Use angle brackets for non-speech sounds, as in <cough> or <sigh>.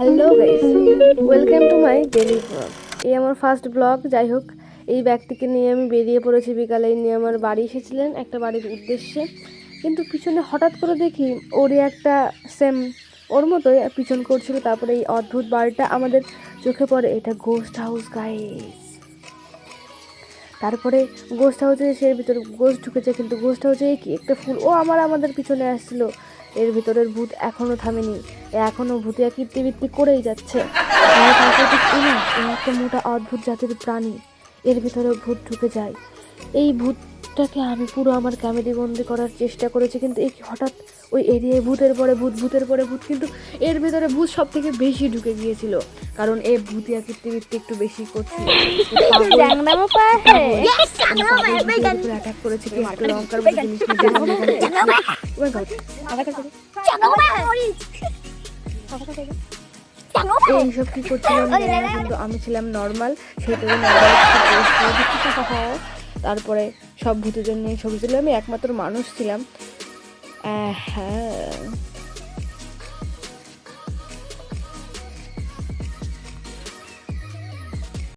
Hello guys welcome to my daily blog এই আমার first blog যাই হোক, এই ব্যক্তিকে নিয়ে আমি বেরিয়ে পড়েছি বিকালে। নিয়ে আমার বাড়ি এসেছিলেন, একটা বাড়ির উদ্দেশ্যে। কিন্তু পিছনে হঠাৎ করে দেখি ওরই একটা সেম ওর মতোই পিছন করছিল। তারপরে এই অদ্ভুত বাড়িটা আমাদের চোখে পড়ে। এটা গোস্ট হাউস গাইস তারপরে গোস্ট হাউসে সে ভিতরে গোস্ট ঢুকেছে, কিন্তু গোস্ট হাউসে কি একটা ফুল ও আমার আমাদের পিছনে আসছিল। এর ভিতরের ভূত এখনও থামেনি। এ এখনও ভূতিয়া কীর্তিবৃত্তি করেই যাচ্ছে। একটা মোটা অদ্ভুত জাতির প্রাণী। এর ভিতরে ভূত ঢুকে যায়। এই ভূতটাকে আমি পুরো আমার ক্যামেরি বন্দি করার চেষ্টা করেছি কিন্তু এই হঠাৎ ওই এরিয়ায় ভূতের পরে ভূত ভূতের পরে ভূত কিন্তু এর ভিতরে ভূত সব থেকে বেশি ঢুকে গিয়েছিল কারণ এ ভূতিয়া কীর্তিবৃত্তি একটু বেশি করছিল অ্যাটাক করেছে লঙ্কার জিনিস God. এইসব কি করছিলাম কিন্তু আমি ছিলাম নর্মাল সেটা <laughs> তারপরে সব ভূতের জন্য ছবি তুলে আমি একমাত্র মানুষ ছিলাম। হ্যাঁ।